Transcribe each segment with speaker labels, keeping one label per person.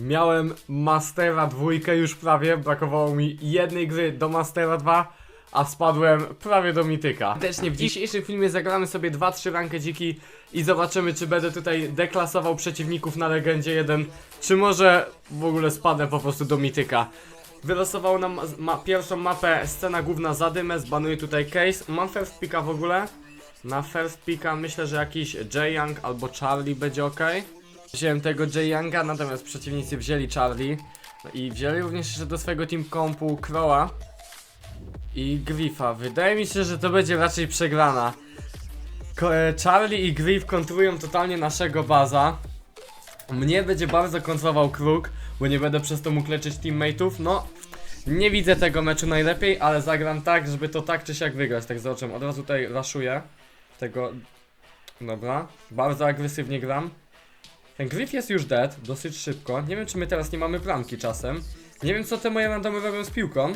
Speaker 1: Miałem Mastera dwójkę już prawie, brakowało mi jednej gry do Mastera 2, a spadłem prawie do Mityka. Serdecznie w dzisiejszym filmie zagramy sobie 2-3 rankę dziki i zobaczymy czy będę tutaj deklasował przeciwników na Legendzie 1, czy może w ogóle spadnę po prostu do Mityka. Wylosował nam ma pierwszą mapę scena główna Zadymę, zbanuję tutaj case. Mam first picka w ogóle. Na first picka myślę, że jakiś Jay Young albo Charlie będzie ok. Wziąłem tego Jay Younga, natomiast przeciwnicy wzięli Charlie. No I wzięli również jeszcze do swojego team kompu Crowa i Griffa. Wydaje mi się, że to będzie raczej przegrana. E, Charlie i Griff kontrują totalnie naszego baza. Mnie będzie bardzo kontrolował Kruk, bo nie będę przez to mógł leczyć teammateów. No, nie widzę tego meczu najlepiej, ale zagram tak, żeby to tak czy siak wygrać. Tak zobaczymy. Od razu tutaj raszuję tego. Dobra, bardzo agresywnie gram. Ten Griff jest już dead, dosyć szybko. Nie wiem, czy my teraz nie mamy bramki czasem. Nie wiem, co te moje randomy robią z piłką.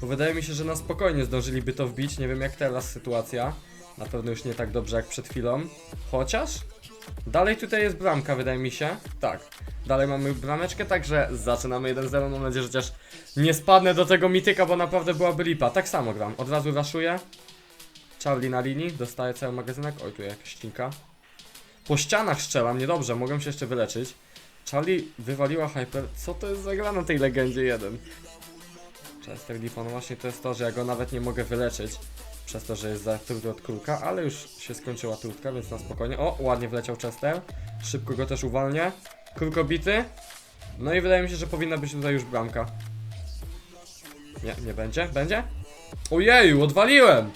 Speaker 1: Bo wydaje mi się, że na spokojnie zdążyliby to wbić. Nie wiem, jak teraz sytuacja. Na pewno już nie tak dobrze jak przed chwilą. Chociaż dalej tutaj jest bramka, wydaje mi się. Tak. Dalej mamy brameczkę, także zaczynamy 1-0. Mam nadzieję, że chociaż nie spadnę do tego mityka, bo naprawdę byłaby lipa. Tak samo gram. Od razu raszuję. Charlie na linii, dostaje cały magazynek. Oj, tu jakaś ścinka. Po ścianach strzelam, niedobrze, mogłem się jeszcze wyleczyć. Charlie wywaliła hyper. Co to jest za gra na tej legendzie 1? Chester Deep, no właśnie to jest to, że ja go nawet nie mogę wyleczyć. Przez to, że jest za trudny od królka, ale już się skończyła trudka, więc na spokojnie. O, ładnie wleciał Chester. Szybko go też uwalnię. Królko bity. No i wydaje mi się, że powinna być tutaj już bramka. Nie, nie będzie? Będzie? Ojeju, odwaliłem!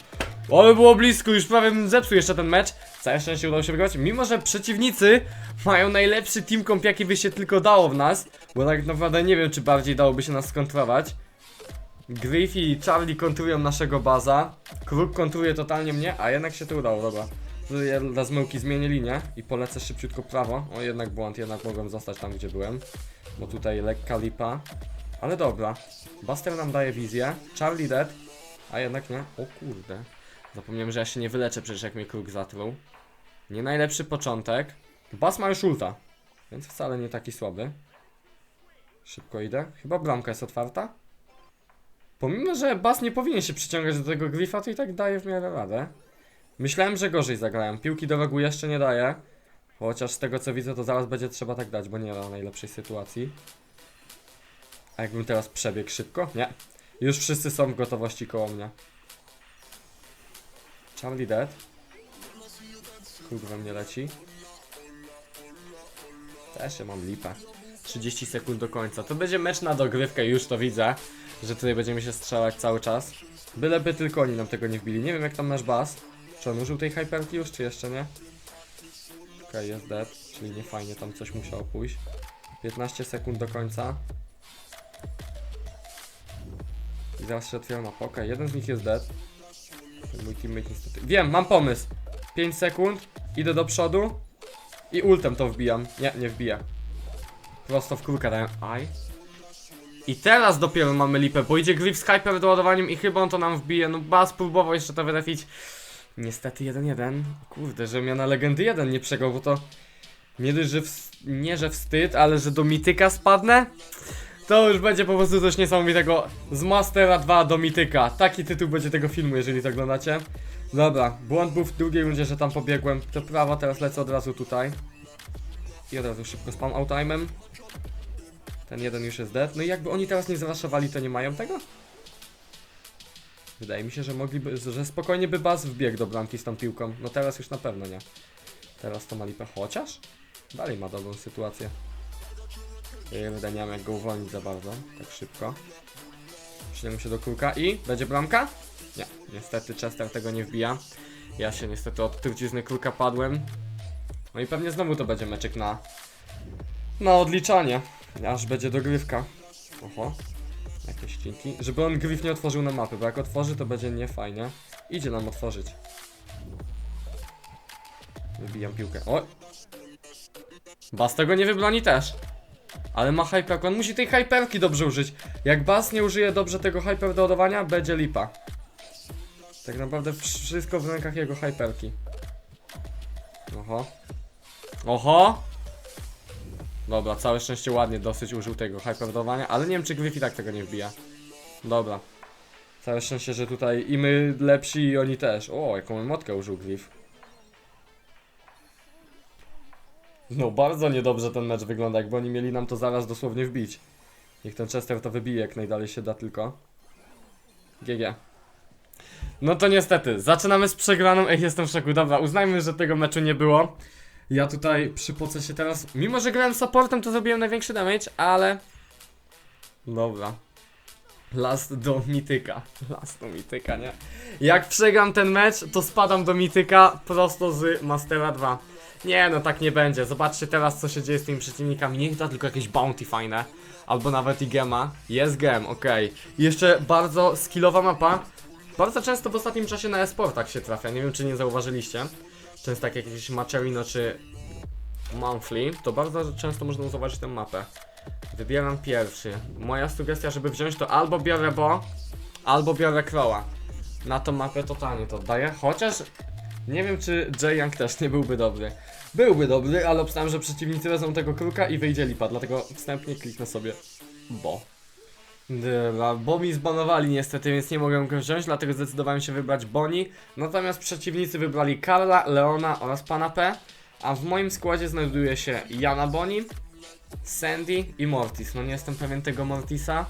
Speaker 1: Ale było blisko, już prawie bym zepsuł jeszcze ten mecz. Całe szczęście udało się wygrać. Mimo, że przeciwnicy mają najlepszy team comp, jaki by się tylko dało w nas. Bo tak naprawdę nie wiem, czy bardziej dałoby się nas skontrować. Griff i Charlie kontrują naszego baza. Kruk kontruje totalnie mnie, a jednak się to udało, dobra. Ja Dla zmyłki zmienię linię i polecę szybciutko prawo. O, jednak błąd, jednak mogłem zostać tam, gdzie byłem. Bo tutaj lekka lipa. Ale dobra. Buster nam daje wizję. Charlie dead. A jednak nie. O kurde. Zapomniałem, że ja się nie wyleczę przecież jak mnie kruk zatruł. Nie najlepszy początek. Bas ma już ulta. Więc wcale nie taki słaby. Szybko idę. Chyba bramka jest otwarta. Pomimo, że Bas nie powinien się przyciągać do tego Griffa, to i tak daje w miarę radę. Myślałem, że gorzej zagrałem. Piłki do rogu jeszcze nie daje. Chociaż z tego co widzę, to zaraz będzie trzeba tak dać, bo nie ma najlepszej sytuacji. A jakbym teraz przebiegł szybko? Nie. Już wszyscy są w gotowości koło mnie. Charlie dead. Kruk we mnie leci. Też ja mam lipę. 30 sekund do końca. To będzie mecz na dogrywkę, już to widzę. Że tutaj będziemy się strzelać cały czas. Byleby tylko oni nam tego nie wbili. Nie wiem jak tam nasz bas. Czy on użył tej hyperki już, czy jeszcze nie? Okej, okay, jest dead, czyli nie fajnie tam coś musiało pójść. 15 sekund do końca. I zaraz się otwiera mapa. Okej, okay, jeden z nich jest dead. Mój teammate niestety. Wiem, mam pomysł. 5 sekund, idę do przodu i ultem to wbijam. Nie, nie wbiję. Prosto w kulkę daję. Aj. I teraz dopiero mamy lipę, bo idzie Griff z hyper doładowaniem i chyba on to nam wbije. No Bas próbował jeszcze to wytrafić. Niestety 1-1. Kurde, że na legendy 1 nie przegrał, bo to nie że ws- nie, że wstyd, ale że do mityka spadnę. To już będzie po prostu coś niesamowitego. Z Mastera 2 do Mityka. Taki tytuł będzie tego filmu, jeżeli to oglądacie. Dobra, błąd był w drugiej rundzie, że tam pobiegłem. To prawa, teraz lecę od razu tutaj. I od razu szybko spam outimem. Ten jeden już jest dead. No i jakby oni teraz nie zraszowali, to nie mają tego? Wydaje mi się, że mogliby, że spokojnie by Baz wbiegł do bramki z tą piłką. No teraz już na pewno nie. Teraz to ma lipę, chociaż dalej ma dobrą sytuację. Wydaje nie wiem jak go uwolnić za bardzo, tak szybko. Przyjdziemy się do kulka i będzie bramka? Nie, niestety Chester tego nie wbija. Ja się niestety od trucizny kulka padłem. No i pewnie znowu to będzie meczek na na odliczanie. Aż będzie dogrywka. Oho. Jakieś ścinki. Żeby on Griff nie otworzył na mapy, bo jak otworzy to będzie niefajnie. Idzie nam otworzyć. Wybijam piłkę. O! Bas tego nie wybroni też. Ale ma hyperkę. On musi tej hyperki dobrze użyć. Jak Bas nie użyje dobrze tego hyper do ładowania, będzie lipa. Tak naprawdę wszystko w rękach jego hyperki. Oho. Oho! Dobra, całe szczęście ładnie dosyć użył tego hyperdowania, ale nie wiem czy Gryf i tak tego nie wbija. Dobra. Całe szczęście, że tutaj i my lepsi i oni też. O, jaką emotkę użył Gryf. No bardzo niedobrze ten mecz wygląda, jakby oni mieli nam to zaraz dosłownie wbić. Niech ten Chester to wybije jak najdalej się da tylko. GG. No to niestety, zaczynamy z przegraną. Ej, jestem w szoku. Dobra, uznajmy, że tego meczu nie było. Ja tutaj przypocę się teraz. Mimo, że grałem supportem, to zrobiłem największy damage, ale. Dobra. Last do mityka. Last do mityka, nie? Jak przegram ten mecz, to spadam do mityka prosto z Mastera 2. Nie, no tak nie będzie. Zobaczcie teraz, co się dzieje z tymi przeciwnikami. Niech da tylko jakieś bounty fajne. Albo nawet i gema. Jest gem, okej. Jeszcze bardzo skillowa mapa. Bardzo często w ostatnim czasie na e-sportach się trafia. Nie wiem, czy nie zauważyliście. Często tak jak jakieś Macherino czy Monthly, to bardzo często można zauważyć tę mapę. Wybieram pierwszy. Moja sugestia, żeby wziąć to albo biorę Bo, albo biorę Crowa. Na tą mapę totalnie to oddaję. Chociaż nie wiem, czy Jay Young też nie byłby dobry. Byłby dobry, ale obstałem, że przeciwnicy wezmą tego kruka i wyjdzie lipa, dlatego wstępnie kliknę sobie Bo. Dobra, bo mi zbanowali niestety, więc nie mogę go wziąć, dlatego zdecydowałem się wybrać Boni. Natomiast przeciwnicy wybrali Karla, Leona oraz Pana P. A w moim składzie znajduje się Jana Boni, Sandy i Mortis. No nie jestem pewien tego Mortisa.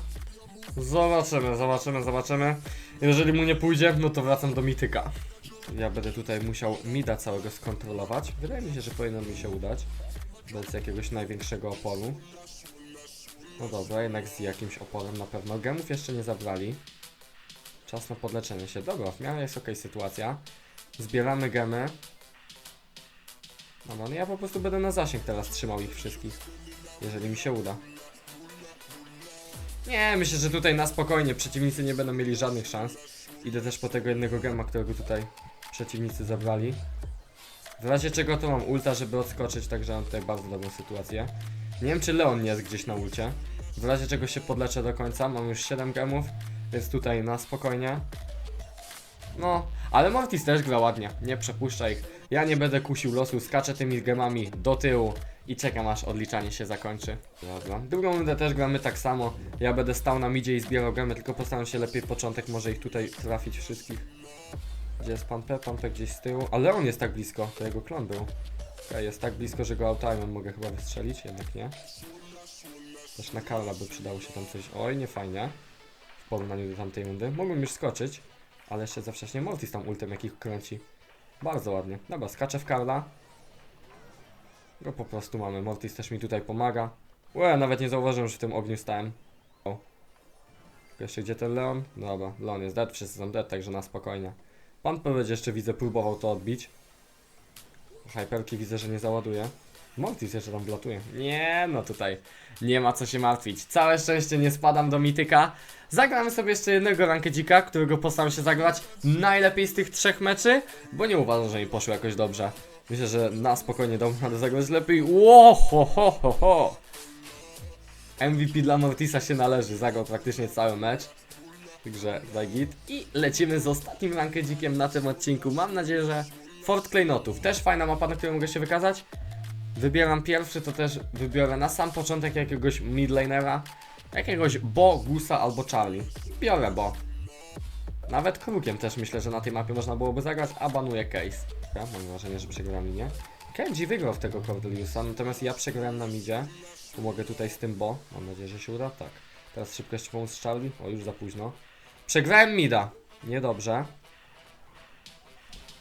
Speaker 1: Zobaczymy, zobaczymy, zobaczymy. Jeżeli mu nie pójdzie, no to wracam do Mityka. Ja będę tutaj musiał Mida całego skontrolować. Wydaje mi się, że powinno mi się udać. Bez jakiegoś największego oporu. No dobra, jednak z jakimś oporem na pewno. Gemów jeszcze nie zabrali. Czas na podleczenie się. Dobra, w miarę jest ok sytuacja. Zbieramy gemy. No, no ja po prostu będę na zasięg teraz trzymał ich wszystkich. Jeżeli mi się uda. Nie, myślę, że tutaj na spokojnie przeciwnicy nie będą mieli żadnych szans. Idę też po tego jednego gema, którego tutaj przeciwnicy zabrali. W razie czego to mam ulta, żeby odskoczyć, także mam tutaj bardzo dobrą sytuację. Nie wiem, czy Leon nie jest gdzieś na ulcie. W razie czego się podleczę do końca, mam już 7 gemów, więc tutaj na spokojnie. No, ale Mortis też gra ładnie, nie przepuszcza ich. Ja nie będę kusił losu, skaczę tymi gemami do tyłu i czekam aż odliczanie się zakończy. Dobra. Drugą rundę też gramy tak samo. Ja będę stał na midzie i zbierał gemy, tylko postaram się lepiej początek, może ich tutaj trafić wszystkich. Gdzie jest pan P? Pan P gdzieś z tyłu. Ale on jest tak blisko, to jego klon był. Okej, jest tak blisko, że go autajmem mogę chyba wystrzelić, jednak nie. Też na Karla by przydało się tam coś. Oj, nie fajnie. W porównaniu do tamtej rundy. Mogłem już skoczyć, ale jeszcze za wcześnie Mortis tam ultem jakich kręci. Bardzo ładnie. Dobra, skaczę w Karla. Go po prostu mamy. Mortis też mi tutaj pomaga. Łe, nawet nie zauważyłem, że w tym ogniu stałem. O. Jeszcze gdzie ten Leon? Dobra, Leon jest dead, wszyscy są dead, także na spokojnie. Pan będzie jeszcze widzę próbował to odbić. Hyperki widzę, że nie załaduje. Mortis jeszcze tam wlatuje. Nie, no tutaj nie ma co się martwić. Całe szczęście nie spadam do mityka. Zagramy sobie jeszcze jednego rankedzika, którego postaram się zagrać najlepiej z tych trzech meczy, bo nie uważam, że mi poszło jakoś dobrze. Myślę, że na spokojnie dam radę zagrać lepiej. Ło, ho, ho, ho, ho. MVP dla Mortisa się należy, zagrał praktycznie cały mecz. Także daj git. I lecimy z ostatnim rankedzikiem na tym odcinku. Mam nadzieję, że Fort Klejnotów. Też fajna mapa, na której mogę się wykazać. Wybieram pierwszy, to też wybiorę na sam początek jakiegoś midlanera. Jakiegoś Bo, Gusa albo Charlie. Biorę Bo. Nawet krukiem też myślę, że na tej mapie można byłoby zagrać, a banuję case. Ja mam wrażenie, że przegrałem linię. Kenji wygrał w tego Cordeliusa, natomiast ja przegrałem na midzie. Pomogę tutaj z tym Bo. Mam nadzieję, że się uda. Tak. Teraz szybko jeszcze pomóc z Charlie. O, już za późno. Przegrałem mida. Niedobrze.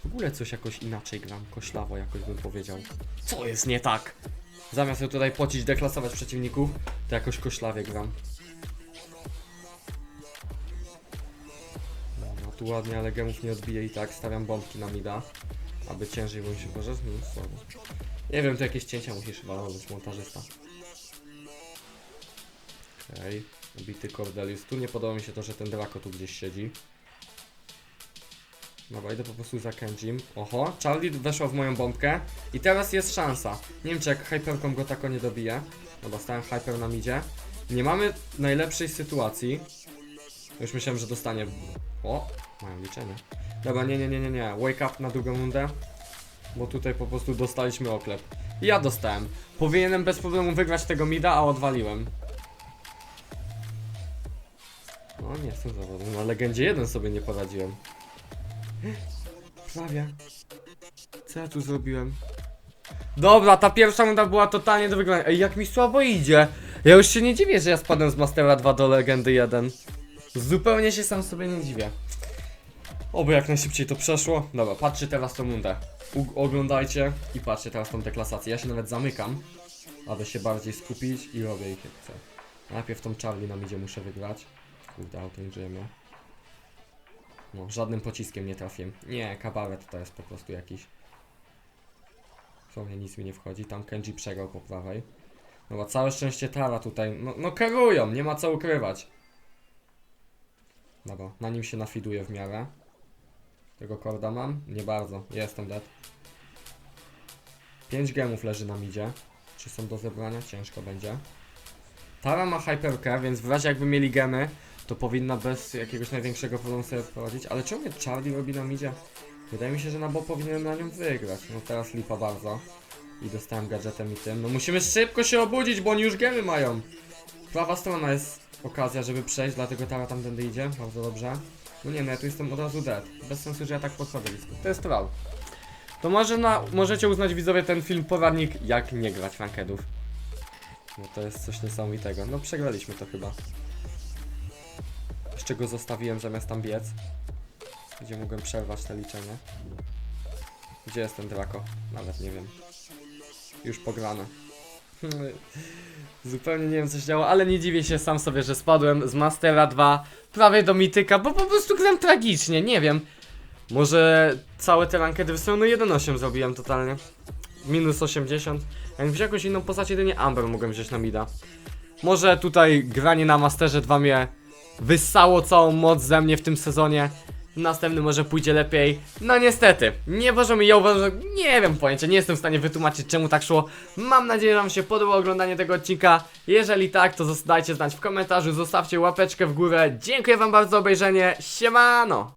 Speaker 1: W ogóle coś jakoś inaczej gram. Koślawo jakoś bym powiedział. Co jest nie tak? Zamiast ją tutaj pocić, deklasować przeciwników, to jakoś koślawie gram. No tu ładnie, ale gemów nie odbije i tak. Stawiam bombki na mida, aby ciężej było się pożec. No słabo. Nie wiem, to jakieś cięcia musisz chyba robić, montażysta. Okej, okay. Bity Cordelius. Tu nie podoba mi się to, że ten Draco tu gdzieś siedzi. Dobra, idę po prostu za Kenjim. Oho, Charlie weszła w moją bombkę. I teraz jest szansa. Nie wiem, czy jak Hyperką go tako nie dobije. Dobra, stałem Hyper na midzie. Nie mamy najlepszej sytuacji. Już myślałem, że dostanie... O, mają liczenie. Dobra, nie, nie, nie, nie, nie. Wake up na drugą rundę. Bo tutaj po prostu dostaliśmy oklep. I ja dostałem. Powinienem bez problemu wygrać tego mida, a odwaliłem. No nie jestem zawodem. Na legendzie 1 sobie nie poradziłem. Prawie. Co ja tu zrobiłem? Dobra, ta pierwsza runda była totalnie do wygrania. Ej, jak mi słabo idzie. Ja już się nie dziwię, że ja spadłem z Mastera 2 do Legendy 1. Zupełnie się sam sobie nie dziwię. Oby jak najszybciej to przeszło. Dobra, patrzcie teraz tą rundę. U oglądajcie i patrzcie teraz tą deklasację. Ja się nawet zamykam, aby się bardziej skupić i robię ich jak chcę. Najpierw tą Charlie nam idzie, muszę wygrać. Kurde, auto nie żyjemy. No, żadnym pociskiem nie trafiłem. Nie, kabaret to jest po prostu jakiś. Słownie nic mi nie wchodzi. Tam Kenji przegrał po prawej. No bo całe szczęście Tara tutaj. No, no kierują, nie ma co ukrywać. Dobra, na nim się nafiduje w miarę. Tego korda mam? Nie bardzo. Jestem dead. 5 gemów leży na midzie. Czy są do zebrania? Ciężko będzie. Tara ma hyperkę, więc w razie jakby mieli gemy, to powinna bez jakiegoś największego problemu sobie prowadzić. Ale czemu mnie Charlie robi na midzie? Wydaje mi się, że na bo powinienem na nią wygrać. No teraz lipa bardzo. I dostałem gadżetem i tym. No musimy szybko się obudzić, bo oni już gemy mają. Prawa strona jest okazja, żeby przejść, dlatego Tara tamtędy idzie. Bardzo dobrze. No nie, no ja tu jestem od razu dead. Bez sensu, że ja tak podchodzę blisko. To jest troll. To może na, możecie uznać widzowie ten film poradnik, jak nie grać rankedów. No to jest coś niesamowitego. No przegraliśmy to chyba. Czego zostawiłem zamiast tam biec. Gdzie mogłem przerwać te liczenie. Gdzie jest ten Draco? Nawet nie wiem. Już pograne. Zupełnie nie wiem co się działo, ale nie dziwię się sam sobie, że spadłem z Mastera 2 prawie do Mityka, bo po prostu gram tragicznie, nie wiem. Może całe te rankedy są no 1.8 zrobiłem totalnie. Minus 80. Jak wziąć jakąś inną postać, jedynie Amber mogłem wziąć na mida. Może tutaj granie na Masterze 2 mnie wyssało całą moc ze mnie w tym sezonie. Następny może pójdzie lepiej. No niestety, nie możemy, ja uważam, że nie wiem pojęcia, nie jestem w stanie wytłumaczyć czemu tak szło. Mam nadzieję, że wam się podobało oglądanie tego odcinka. Jeżeli tak, to dajcie znać w komentarzu, zostawcie łapeczkę w górę. Dziękuję wam bardzo za obejrzenie, siemano!